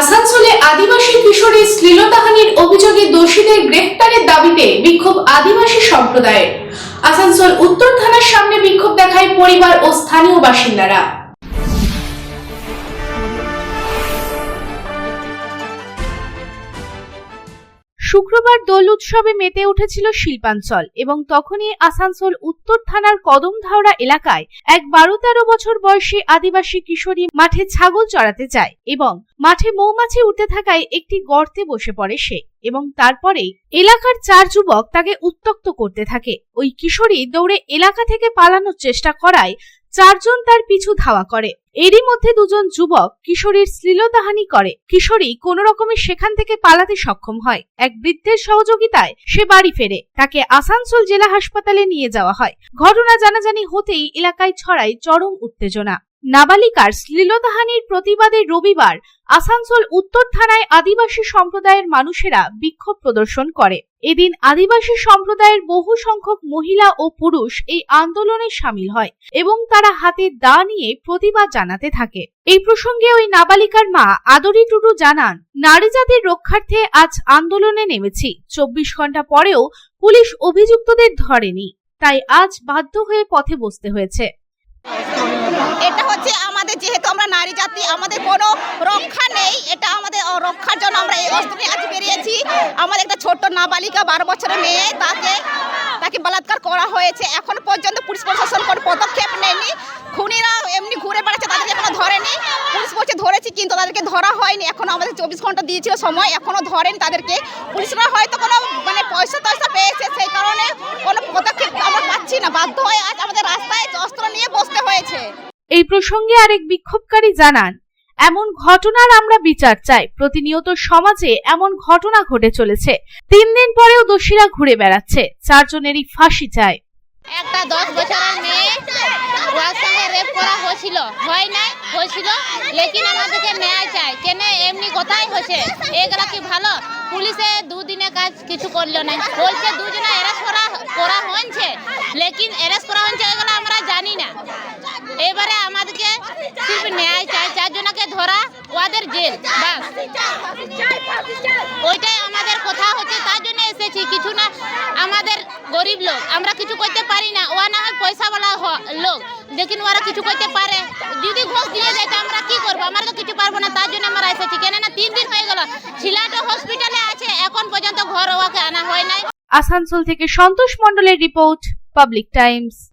আসানসোলে আদিবাসী কিশোরের শ্লীলতাহানির অভিযোগে দোষীদের গ্রেফতারের দাবিতে বিক্ষোভ আদিবাসী সম্প্রদায়ের। আসানসোল উত্তর থানার সামনে বিক্ষোভ দেখায় পরিবার ও স্থানীয় বাসিন্দারা। শুক্রবার দোল উৎসবে মেতে উঠেছিল শিল্পাঞ্চল এবং তখনই আসানসোল উত্তর থানার কদমধাওড়া এলাকায় এক বারো তেরো বছর বয়সী আদিবাসী কিশোরী মাঠে ছাগল চড়াতে যায় এবং মাঠে মৌমাছি উঠতে থাকায় একটি গর্তে বসে পড়ে সে এবং তারপরেই এলাকার চার যুবক তাকে উত্তক্ত করতে থাকে। ওই কিশোরী দৌড়ে এলাকা থেকে পালানোর চেষ্টা করায় চারজন তার পিছু ধাওয়া করে। এরই মধ্যে দুজন যুবক কিশোরীর শ্লীলতাহানি করে। কিশোরী কোনো রকমে সেখান থেকে পালাতে সক্ষম হয়। এক বৃদ্ধের সহযোগিতায় সে বাড়ি ফেরে। তাকে আসানসোল জেলা হাসপাতালে নিয়ে যাওয়া হয়। ঘটনা জানাজানি হতেই এলাকায় ছড়ায় চরম উত্তেজনা। নাবালিকার শ্লীলতাহানির প্রতিবাদে রবিবার আসানসোল উত্তর থানায় আদিবাসী সম্প্রদায়ের মানুষেরা বিক্ষোভ প্রদর্শন করে। এদিন আদিবাসী সম্প্রদায়ের বহু সংখ্যক মহিলা ও পুরুষ এই আন্দোলনে সামিল হয় এবং তারা হাতে দা নিয়ে প্রতিবাদ জানাতে থাকে। এই প্রসঙ্গে ওই নাবালিকার মা আদরি টুডু জানান, নারী জাতির রক্ষার্থে আজ আন্দোলনে নেমেছি। চব্বিশ ঘণ্টা পরেও পুলিশ অভিযুক্তদের ধরেনি। তাই আজ বাধ্য হয়ে পথে বসতে হয়েছে। এটা হচ্ছে আমাদের যেহেতু আমরা নারী জাতি, আমাদের কোনো রক্ষা নেই। এটা আমাদের রক্ষার জন্য আমরা এই অস্ত্র আজ বেরিয়েছি। আমাদের একটা ছোট্ট নাবালিকা, বারো বছরের মেয়ে, তাকে তাকে বলাৎকার করা হয়েছে। এখন পর্যন্ত পুলিশ প্রশাসন কোনো পদক্ষেপ নেয়নি। খুনিরা এমনি ঘুরে বেড়াচ্ছে, তাদেরকে এখনও ধরেনি। পুলিশ বলছে, ধরেছি, কিন্তু তাদেরকে ধরা হয়নি। এখনও আমাদের চব্বিশ ঘণ্টা দিয়েছিল সময়, এখনও ধরেনি তাদেরকে। পুলিশরা হয়তো কোনো মানে পয়সা টয়সা পেয়েছে, সেই কারণে কোনো পদক্ষেপ পাচ্ছি না বাধ্য হয়ে আজ আমাদের রাস্তায় অস্ত্র নিয়ে বসতে হয়েছে। এই প্রসঙ্গে আরেক বিক্ষোভকারী জানান এমন ঘটনার আমরা বিচার চাই। প্রতিনিয়ত সমাজে এমন ঘটনা ঘটে চলেছে। তিন দিন পরেও দোষীরা ঘুরে বেড়াচ্ছে। চারজনেরই ফাঁসি চায় একটা দশ বছরের মেয়ে ওর সঙ্গে রেপ করা হয়েছিল। হয় নাই? হয়েছিল। লেকিন আমাদেরকে ন্যায় চাই কেন এমনি কথাই হচ্ছে এগুলা কি ভালো? পুলিশে দুদিনে কাজ কিছু করল না। বলছে দুজনে হয়েছে লেকিন অ্যারেস্ট করা হয়েছে এগুলো আমরা জানি না। এবারে আমাদেরকে সির্ফ ন্যায় চাই চারজনকে ধরা ওদের জেল, বাস। ওইটাই আমাদের কথা হচ্ছে, তার জন্য এসেছি। কিছু না, আমাদের গরিব লোক, আমরা কিছু করতে পারি না। ও না হয় পয়সাওয়ালা লোক। লেকিন ওরা কিছু করতে পারে। যদি ঘোষ দিয়ে যায় তো আমরা কি করব? আমরা তো কিছু পারব না, তার জন্য আমরা এসেছি। কেন না তিন দিন হয়ে গেল ছিলাটা হসপিটালে আছে, এখন পর্যন্ত ঘর ওকে আনা হয় নাই। আসানসোল থেকে সন্তোষ মণ্ডলের report. public times.